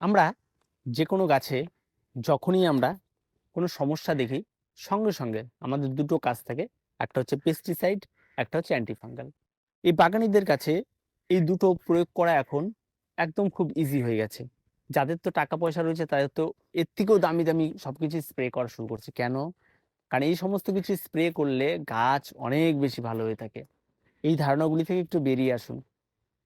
আমরা যে কোনো গাছে যখনই আমরা কোনো সমস্যা দেখি, সঙ্গে সঙ্গে আমাদের দুটো কাজ থাকে। একটা হচ্ছে পেস্টিসাইড একটা হচ্ছে অ্যান্টিফাঙ্গাল এই বাগানিদের কাছে এই দুটো প্রয়োগ করা এখন একদম খুব ইজি হয়ে গেছে। যাদের তো টাকা পয়সা রয়েছে, তাদের তো এর থেকেও দামি দামি সবকিছু স্প্রে করা শুরু করছে। কেন? কারণ এই সমস্ত কিছু স্প্রে করলে গাছ অনেক বেশি ভালো হয়ে থাকে। এই ধারণাগুলি থেকে একটু বেরিয়ে আসুন।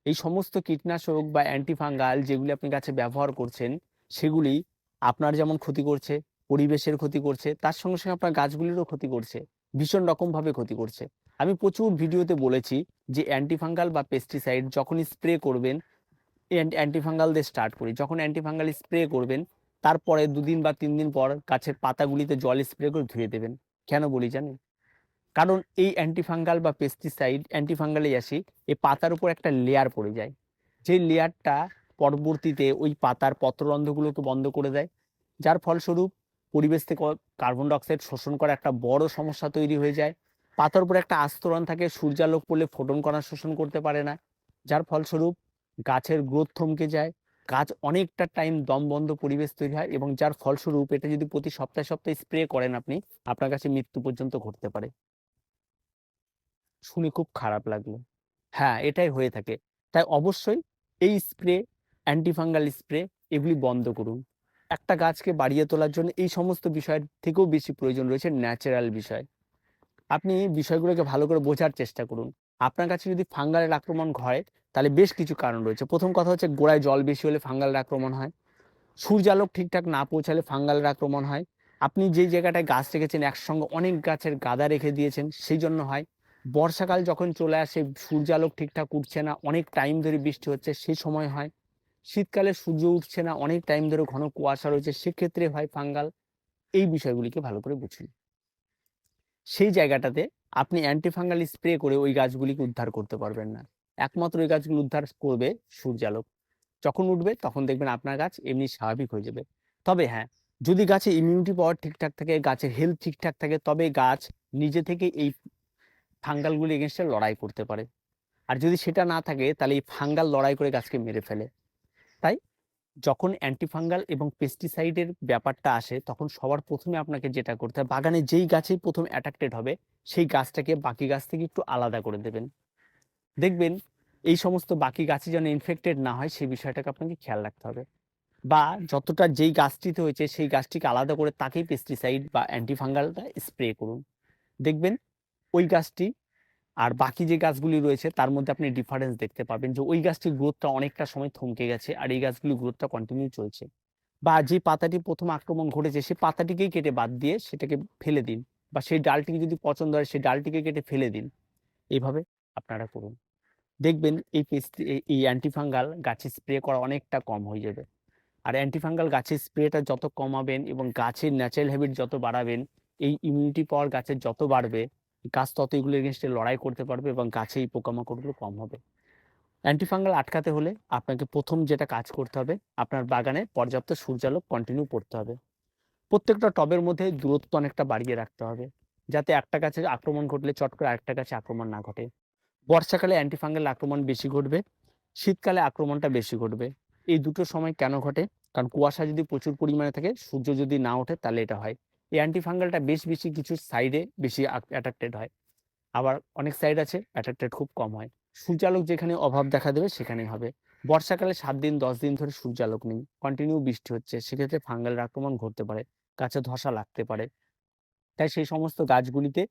এই সমস্ত কীটনাশক বা অ্যান্টিফাঙ্গাল যেগুলি আপনি গাছে ব্যবহার করছেন, সেগুলি আপনার যেমন ক্ষতি করছে, পরিবেশের ক্ষতি করছে, তার সঙ্গে সঙ্গে আপনার গাছগুলিরও ক্ষতি করছে, ভীষণ রকমভাবে ক্ষতি করছে। আমি প্রচুর ভিডিওতে বলেছি যে অ্যান্টিফাঙ্গাল বা পেস্টিসাইড যখনই স্প্রে করবেন অ্যান্টিফাঙ্গাল দিয়ে স্টার্ট করি। যখন অ্যান্টিফাঙ্গাল স্প্রে করবেন, তারপরে দুদিন বা তিন দিন পর গাছের পাতাগুলিতে জল স্প্রে করে ধুয়ে দেবেন। কেন বলি জানেন? কারণ এই অ্যান্টিফাঙ্গাল বা পেস্টিসাইড অ্যান্টিফাঙ্গালেই আসি এই পাতার উপর একটা লেয়ার পড়ে যায়। যে লেয়ারটা পরবর্তীতে ওই পাতার পত্ররন্ধ্রগুলোকে বন্ধ করে দেয়, যার ফলস্বরূপ পরিবেশ থেকে কার্বন ডাইঅক্সাইড শোষণ করা একটা বড় সমস্যা তৈরি হয়ে যায়। পাতার উপর একটা আস্তরণ থাকে, সূর্যালোক পড়লে ফোটন কণা শোষণ করতে পারে না, যার ফলস্বরূপ গাছের গ্রোথ থমকে যায়। গাছ অনেকটা টাইম দম বন্ধ পরিবেশ তৈরি হয় এবং যার ফলস্বরূপ এটা যদি প্রতি সপ্তাহে সপ্তাহে স্প্রে করেন আপনি, আপনার কাছে মৃত্যু পর্যন্ত ঘটতে পারে। শুনে খুব খারাপ লাগল। হ্যাঁ এটাই হয়ে থাকে। তাই অবশ্যই এই স্প্রে অ্যান্টিফাঙ্গাল স্প্রে এগুলি বন্ধ করুন। একটা গাছকে বাড়িয়ে তোলার জন্য এই সমস্ত বিষয়ের থেকেও বেশি প্রয়োজন রয়েছে ন্যাচারাল বিষয়। আপনি বিষয়গুলোকে ভালো করে বোঝার চেষ্টা করুন। আপনার কাছে যদি ফাঙ্গালের আক্রমণ হয় তাহলে বেশ কিছু কারণ রয়েছে। প্রথম কথা হচ্ছে গোড়ায় জল বেশি হলে ফাঙ্গালের আক্রমণ হয়। সূর্যালোক ঠিকঠাক না পৌঁছালে ফাঙ্গালের আক্রমণ হয়। আপনি যেই জায়গাটায় গাছ রেখেছেন, একসঙ্গে অনেক গাছের গাদা রেখে দিয়েছেন, সেই জন্য হয়। বর্ষাকাল যখন চলে আসে, সূর্যালোক ঠিকঠাক উঠছে না, অনেক টাইম ধরে বৃষ্টি হচ্ছে সেই সময় হয়। শীতকালে সূর্য উঠছে না, অনেক টাইম ধরে ঘন কুয়াশা রয়েছে, সেক্ষেত্রে হয় ফাঙ্গাল। এই বিষয়গুলিকে ভালো করে বুঝুন। সেই জায়গাটাতে আপনি অ্যান্টিফাঙ্গাল স্প্রে করে ওই গাছগুলিকে উদ্ধার করতে পারবেন না। একমাত্র ওই গাছগুলো উদ্ধার করবে সূর্যালোক। যখন উঠবে, তখন দেখবেন আপনার গাছ এমনি স্বাভাবিক হয়ে যাবে। তবে হ্যাঁ যদি গাছে ইমিউনিটি পাওয়ার ঠিকঠাক থাকে, গাছের হেলথ ঠিকঠাক থাকে, তবে গাছ নিজে থেকে এই ফাঙ্গালগুলি এগেনস্টে লড়াই করতে পারে। আর যদি সেটা না থাকে, তাহলে এই ফাঙ্গাল লড়াই করে গাছকে মেরে ফেলে। তাই যখন অ্যান্টিফাঙ্গাল এবং পেস্টিসাইডের ব্যাপারটা আসে, তখন সবার প্রথমে আপনাকে যেটা করতে হবে, বাগানে যেই গাছেই প্রথম অ্যাট্রাক্টেড হবে, সেই গাছটাকে বাকি গাছ থেকে একটু আলাদা করে দেবেন। দেখবেন এই সমস্ত বাকি গাছে যেন ইনফেক্টেড না হয়, সেই বিষয়টাকে আপনাকে খেয়াল রাখতে হবে। বা যতটা যেই গাছটিতে হয়েছে, সেই গাছটিকে আলাদা করে তাকেই পেস্টিসাইড বা অ্যান্টিফাঙ্গালটা স্প্রে করুন। দেখবেন ওই গাছটি আর বাকি যে গাছগুলি রয়েছে, তার মধ্যে আপনি ডিফারেন্স দেখতে পাবেন যে ওই গাছটির গ্রোথটা অনেকটা সময় থমকে গেছে আর এই গাছগুলির গ্রোথটা কন্টিনিউ চলছে। বা যে পাতাটি প্রথম আক্রমণ ঘটেছে সেই পাতাটিকেই কেটে বাদ দিয়ে সেটাকে ফেলে দিন বা সেই ডালটিকে যদি পছন্দ হয় সেই ডালটিকে কেটে ফেলে দিন। এইভাবে আপনারা করুন। দেখবেন এই এই অ্যান্টিফাঙ্গাল গাছে স্প্রে করা অনেকটা কম হয়ে যাবে। আর অ্যান্টিফাঙ্গাল গাছের স্প্রেটা যত কমাবেন এবং গাছের ন্যাচারাল হ্যাবিট যত বাড়াবেন, এই ইমিউনিটি পাওয়ার গাছের যত বাড়বে গাছ তত এগুলো এগেনস্টে লড়াই করতে পারবে এবং গাছে এই পোকামাকড়গুলো কম হবে। অ্যান্টিফাঙ্গাল আটকাতে হলে আপনাকে প্রথম যেটা কাজ করতে হবে, আপনার বাগানে পর্যাপ্ত সূর্যালোক কন্টিনিউ করতে হবে। প্রত্যেকটা টবের মধ্যে দূরত্ব অনেকটা বাড়িয়ে রাখতে হবে, যাতে একটা গাছে আক্রমণ ঘটলে চট করে আরেকটা গাছে আক্রমণ না ঘটে। বর্ষাকালে অ্যান্টিফাঙ্গাল আক্রমণ বেশি ঘটবে, শীতকালে আক্রমণটা বেশি ঘটবে। এই দুটো সময় কেন ঘটে? কারণ কুয়াশা যদি প্রচুর পরিমাণে থাকে, সূর্য যদি না ওঠে তাহলে এটা হয়। এই অ্যান্টিফাঙ্গালটা বেশ বেশি কিছু সাইডে বেশি অ্যাট্রাক্টেড হয়। আবার অনেক সাইড আছে অ্যাট্রাক্টেড খুব কম হয়। সূর্যালোক যেখানে অভাব দেখা দেবে, সেখানেই হবে। বর্ষাকালে সাত দিন, দশ দিন ধরে সূর্যালোক নেই। কন্টিনিউ বৃষ্টি হচ্ছে। সেক্ষেত্রে ফাঙ্গালের আক্রমণ ঘটতে পারে। গাছে ধসা লাগতে পারে। তাই সেই সমস্ত গাছগুলিতে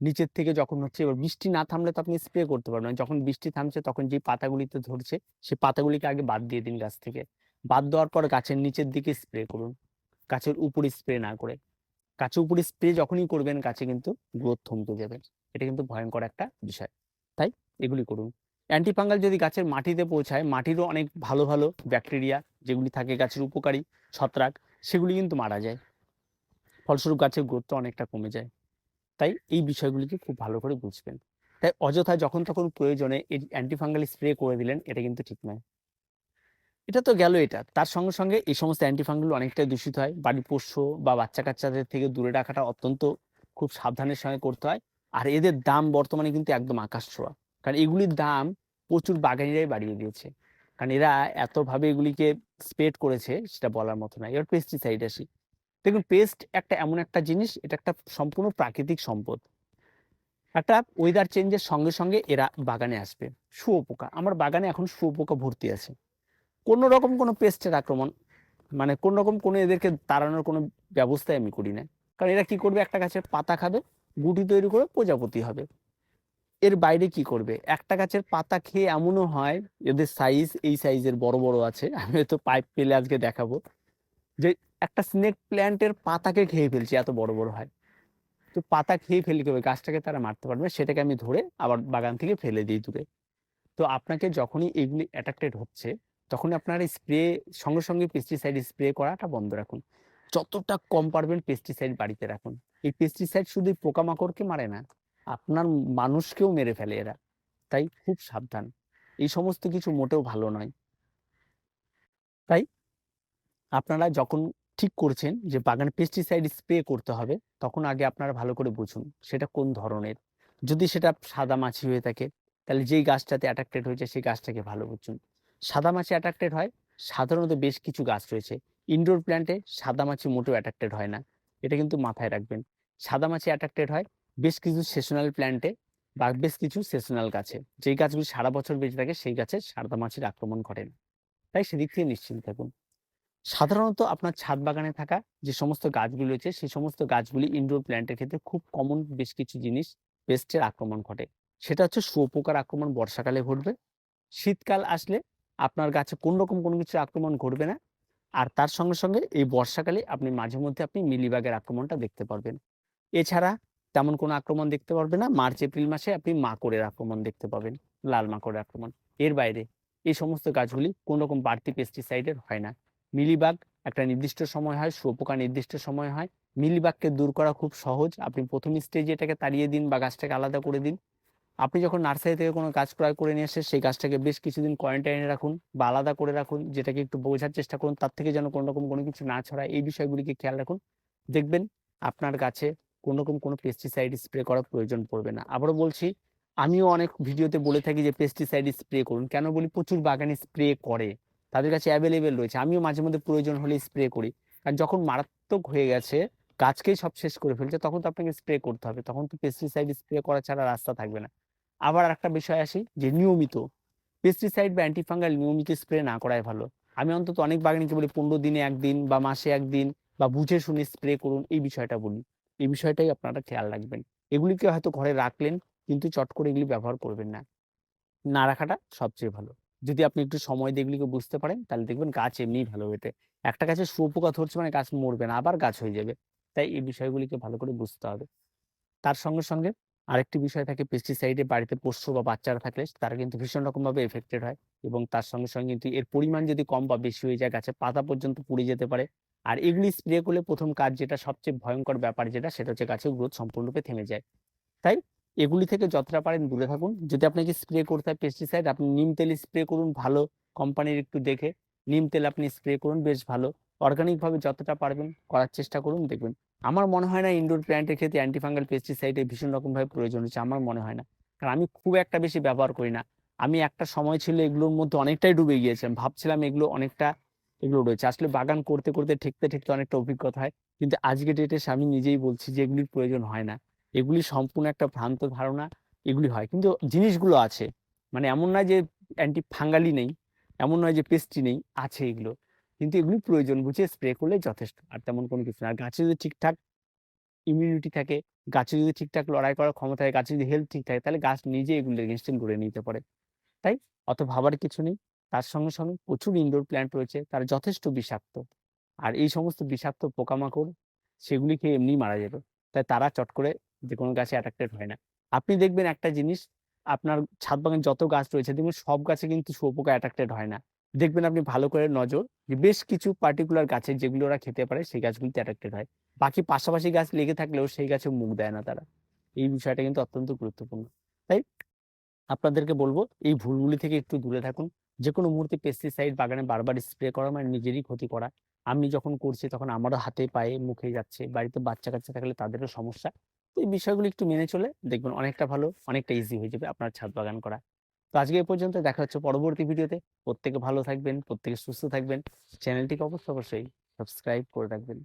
নিচের থেকে যখন হচ্ছে, এবার বৃষ্টি না থামলে তো আপনি স্প্রে করতে পারবেন যখন বৃষ্টি থামছে, তখন যে পাতাগুলিতে ধরছে সেই পাতাগুলিকে আগে বাদ দিয়ে দিন গাছ থেকে। বাদ দেওয়ার পর গাছের নিচের দিকে স্প্রে করুন। গাছের উপরে স্প্রে না করে। গাছের উপরে স্প্রে যখনই করবেন গাছে কিন্তু গ্রোথ থমকে যাবে। এটা কিন্তু ভয়ঙ্কর একটা বিষয়। তাই এগুলি করুন। অ্যান্টিফাঙ্গাল যদি গাছের মাটিতে পৌঁছায়, মাটিরও অনেক ভালো ভালো ব্যাকটেরিয়া যেগুলি থাকে গাছের উপকারী, ছত্রাক, সেগুলি কিন্তু মারা যায়। ফলস্বরূপ গাছের গ্রোথটা অনেকটা কমে যায়। তাই এই বিষয়গুলিকে খুব ভালো করে বুঝবেন। তাই অযথা যখন তখন প্রয়োজনে এই অ্যান্টিফাঙ্গাল স্প্রে করে দিলেন, এটা কিন্তু ঠিক নয়। এটা তো গেল এটা। তার সঙ্গে সঙ্গে এই সমস্ত অ্যান্টিফাঙ্গাল অনেকটাই দূষিত হয়। বাড়ির পোষ্য বা বাচ্চা কাচ্চাদের থেকে দূরে রাখাটা অত্যন্ত খুব সাবধানের সঙ্গে করতে হয়। আর এদের দাম বর্তমানে কিন্তু একদম আকাশ ছোঁয়া। কারণ এগুলির দাম প্রচুর বাগানিরাই বাড়িয়ে দিয়েছে। কারণ এরা এতভাবে এগুলিকে স্প্রেড করেছে, সেটা বলার মতো না। এবার পেস্টিসাইড আসি। দেখুন পেস্ট একটা এমন একটা জিনিস, এটা একটা সম্পূর্ণ প্রাকৃতিক সম্পদ। একটা ওয়েদার চেঞ্জের সঙ্গে সঙ্গে এরা বাগানে আসবে। শুয়োপোকা। আমার বাগানে এখন শুয়োপোকা ভর্তি আছে। কোনো রকম কোনো পেস্টের আক্রমণ মানে কোন রকম কোনো এদেরকে তাড়ানোর কোনো ব্যবস্থাই আমি করি না। কারণ এরা কি করবে? একটা গাছের পাতা খাবে, গুটি তৈরি করে প্রজাপতি হবে। এর বাইরে কি করবে? একটা গাছের পাতা খেয়ে এমনও হয়, এদের সাইজ এই সাইজের বড় বড় আছে, আমি তো পাইপ পেলে আজকে দেখাবো, যে একটা স্নেক প্ল্যান্টের পাতাকে খেয়ে ফেলছি, এত বড় বড় হয়। তো পাতা খেয়ে ফেলে কি হবে? গাছটাকে তারা মারতে পারবে, সেটাকে আমি ধরে আবার বাগান থেকে ফেলে দিই দূরে। তো আপনাকে যখনই এগুলি অ্যাট্রাক্টেড হচ্ছে তখন আপনার স্প্রে, সঙ্গে সঙ্গে পেস্টিসাইড স্প্রে করাটা বন্ধ রাখুন। যতটা কম পারবেন পেস্টিসাইড বাড়িতে রাখুন। এই পেস্টিসাইড শুধু পোকামাকড়কে মারে না, আপনার মানুষকেও মেরে ফেলে এরা। তাই খুব সাবধান। এই সমস্ত কিছু মোটেও ভালো নয়। তাই আপনারা যখন ঠিক করছেন যে বাগানে পেস্টিসাইড স্প্রে করতে হবে, তখন আগে আপনারা ভালো করে বুঝুন সেটা কোন ধরনের। যদি সেটা সাদা মাছি হয়ে থাকে, তাহলে যেই গাছটাতে অ্যাট্রাক্টেড হয়েছে সেই গাছটাকে ভালো বুঝুন। সাদা মাছি অ্যাট্রাক্টেড হয়। সাধারণত বেশ কিছু গাছ রয়েছে। ইনডোর প্ল্যান্টে সাদা মাছি মোটেও অ্যাট্রাক্টেড হয় না। এটা কিন্তু মাথায় রাখবেন। সাদা মাছি অ্যাট্রাক্টেড হয় বেশ কিছু সেশনাল প্ল্যান্টে বা বেশ কিছু সেশনাল গাছে। যেই গাছগুলি সারা বছর বেঁচে থাকে, সেই গাছে সাদা মাছির আক্রমণ ঘটে না। তাই সেদিক থেকে নিশ্চিন্ত থাকুন। সাধারণত আপনার ছাদ বাগানে থাকা যে সমস্ত গাছগুলি রয়েছে, সেই সমস্ত গাছগুলি ইনডোর প্ল্যান্টের ক্ষেত্রে খুব কমন বেশ কিছু জিনিস পেস্টের আক্রমণ ঘটে। সেটা হচ্ছে শুয়োপোকার আক্রমণ বর্ষাকালে ঘটবে। শীতকাল আসলে আপনার গাছে কোন রকম কোনো কিছু আক্রমণ ঘটবে না। আর তার সঙ্গে সঙ্গে এই বর্ষাকালে আপনি মাঝে মধ্যে আপনি মিলিবাগের আক্রমণটা দেখতে পারবেন। এছাড়া তেমন কোনো আক্রমণ দেখতে পারবে না। মার্চ, এপ্রিল মাসে আপনি মাকড়ের আক্রমণ দেখতে পাবেন, লাল মাকড়ের আক্রমণ। এর বাইরে এই সমস্ত গাছগুলি কোন রকম বাড়তি পেস্টিসাইডের হয় না। মিলিবাগ একটা নির্দিষ্ট সময় হয়, শুয়োপোকা নির্দিষ্ট সময় হয়। মিলিবাগকে দূর করা খুব সহজ। আপনি প্রথম স্টেজে এটাকে তাড়িয়ে দিন বা গাছটাকে আলাদা করে দিন। আপনি যখন নার্সারি থেকে কোনো গাছ ক্রয় করে নিয়ে এসে সেই গাছটাকে বেশ কিছুদিন কোয়ারেন্টাইনে রাখুন বা আলাদা করে রাখুন, যেটাকে একটু বোঝার চেষ্টা করুন, তার থেকে যেন কোনো রকম কোনো কিছু না ছড়ায়, এই বিষয়গুলিকে খেয়াল রাখুন। দেখবেন আপনার গাছে কোনো রকম কোনো পেস্টিসাইড স্প্রে করার প্রয়োজন পড়বে না। আবারও বলছি, আমিও অনেক ভিডিওতে বলে থাকি যে পেস্টিসাইড স্প্রে করুন। কেন বলি? প্রচুর বাগানে স্প্রে করে। তাদের কাছে অ্যাভেলেবেল রয়েছে। আমিও মাঝে মধ্যে প্রয়োজন হলে স্প্রে করি। কারণ যখন মারাত্মক হয়ে গেছে, গাছকেই সব শেষ করে ফেলছে, তখন তো আপনাকে স্প্রে করতে হবে। তখন তো পেস্টিসাইড স্প্রে করা ছাড়া রাস্তা থাকবে না। আবার একটা বিষয় আসি, যে নিয়মিত পেস্টিসাইড বা অ্যান্টিফাঙ্গাল নিয়মিত স্প্রে না করাই ভালো। আমি অন্তত অনেক বাগানিকে বলি, পনেরো দিনে একদিন বা মাসে একদিন বা বুঝে শুনে স্প্রে করুন, এই বিষয়টা বলি। এই বিষয়টাই আপনারা খেয়াল রাখবেন। এগুলিকে হয়তো ঘরে রাখলেন, কিন্তু চট করে এগুলি ব্যবহার করবেন না। না রাখাটা সবচেয়ে ভালো। যদি আপনি একটু সময় দিয়ে এগুলিকে বুঝতে পারেন, তাহলে দেখবেন গাছ এমনিই ভালো হতে একটা গাছে শুয়োপোকা ধরছে মানে গাছ মরবে না, আবার গাছ হয়ে যাবে। তাই এই বিষয়গুলিকে ভালো করে বুঝতে হবে। তার সঙ্গে সঙ্গে আরেকটি বিষয় থাকে পেস্টিসাইডে বাড়িতে পোষ্য বা বাচ্চারা থাকলে তারা কিন্তু ভীষণ রকমভাবে এফেক্টেড হয় এবং তার সঙ্গে সঙ্গে কিন্তু এর পরিমাণ যদি কম বা বেশি হয়ে যায় গাছে পাতা পর্যন্ত পুড়ে যেতে পারে। আর এগুলি স্প্রে করলে প্রথম কাজ যেটা সবচেয়ে ভয়ঙ্কর ব্যাপার যেটা, সেটা হচ্ছে গাছের গ্রোথ সম্পূর্ণরূপে থেমে যায়। তাই এগুলি থেকে যতটা পারেন দূরে থাকুন। যদি আপনাকে স্প্রে করতে হয় পেস্টিসাইড আপনি নিম তেল স্প্রে করুন, ভালো কোম্পানির একটু দেখে। নিম তেল আপনি স্প্রে করুন, বেশ ভালো। অর্গানিকভাবে যতটা পারবেন করার চেষ্টা করুন, দেখবেন। আমার মনে হয় না ইনডোর প্ল্যান্টের ক্ষেত্রে অ্যান্টিফাঙ্গাল পেস্টিসাইডের ভীষণ রকমভাবে প্রয়োজন হচ্ছে, আমার মনে হয় না। কারণ আমি খুব একটা বেশি ব্যবহার করি না। আমি একটা সময় ছিল এগুলোর মধ্যে অনেকটাই ডুবে গিয়েছিলাম, ভাবছিলাম এগুলো অনেকটা এগুলো রয়েছে। আসলে বাগান করতে করতে, ঠেকতে ঠেকতে অনেকটা অভিজ্ঞতা হয়, কিন্তু আজকে ডেটে আমি নিজেই বলছি যে এগুলির প্রয়োজন হয় না। এগুলি সম্পূর্ণ একটা ভ্রান্ত ধারণা, এগুলি হয়। কিন্তু জিনিসগুলো আছে মানে এমন নয় যে অ্যান্টি ফাঙ্গালি নেই। এমন নয় যে পেস্টি নেই, আছে এগুলো। কিন্তু এগুলি প্রয়োজন বুঝে স্প্রে করলে যথেষ্ট। আর তেমন কোনো কিছু না। আর গাছে যদি ঠিকঠাক ইমিউনিটি থাকে, গাছে যদি ঠিকঠাক লড়াই করার ক্ষমতা থাকে, গাছে যদি হেলথ ঠিক থাকে, তাহলে গাছ নিজে এগুলো এগেনস্ট গড়ে নিতে পারে। তাই অত ভাবার কিছু নেই। তার সঙ্গে সঙ্গে প্রচুর ইনডোর প্ল্যান্ট রয়েছে, তার যথেষ্ট বিষাক্ত। আর এই সমস্ত বিষাক্ত পোকামাকড়, সেগুলি খেয়ে এমনি মারা যাবে। তাই তারা চট করে যে কোনো গাছে অ্যাট্রাক্টেড হয় না। আপনি দেখবেন একটা জিনিস আপনার ছাদ বাগানে যত গাছ রয়েছে, দেখবেন সব গাছে কিন্তু শুয়োপোকা অ্যাট্রাক্টেড হয় না। দেখবেন আপনি ভালো করে নজর যে বেশ কিছু পার্টিকুলার গাছে যেগুলো ওরা খেতে পারে, সেই গাছগুলিতে অ্যাট্রাক্টেড হয়। বাকি পাশাপাশি গাছ লেগে থাকলেও সেই গাছে মুখ দেয় না তারা। এই বিষয়টা কিন্তু অত্যন্ত গুরুত্বপূর্ণ। তাই আপনাদেরকে বলব, এই ভুলগুলি থেকে একটু দূরে থাকুন। যে কোনো মুহূর্তে পেস্টিসাইড বাগানে বারবার স্প্রে করা মানে নিজেরই ক্ষতি করা। আমি যখন করছি তখন আমারও হাতে, পায়ে, মুখে যাচ্ছে, বাড়িতে বাচ্চা কাচ্চা থাকলে তাদেরও সমস্যা। তো এই বিষয়গুলো একটু মেনে চলে দেখবেন অনেকটা ভালো, অনেকটা ইজি হয়ে যাবে আপনার ছাদ বাগান করা। তো আজকে এ পর্যন্ত দেখা হচ্ছে পরবর্তী ভিডিওতে। প্রত্যেকে ভালো থাকবেন, প্রত্যেকে সুস্থ থাকবেন। চ্যানেলটিকে অবশ্যই অবশ্যই সাবস্ক্রাইব করে রাখবেন।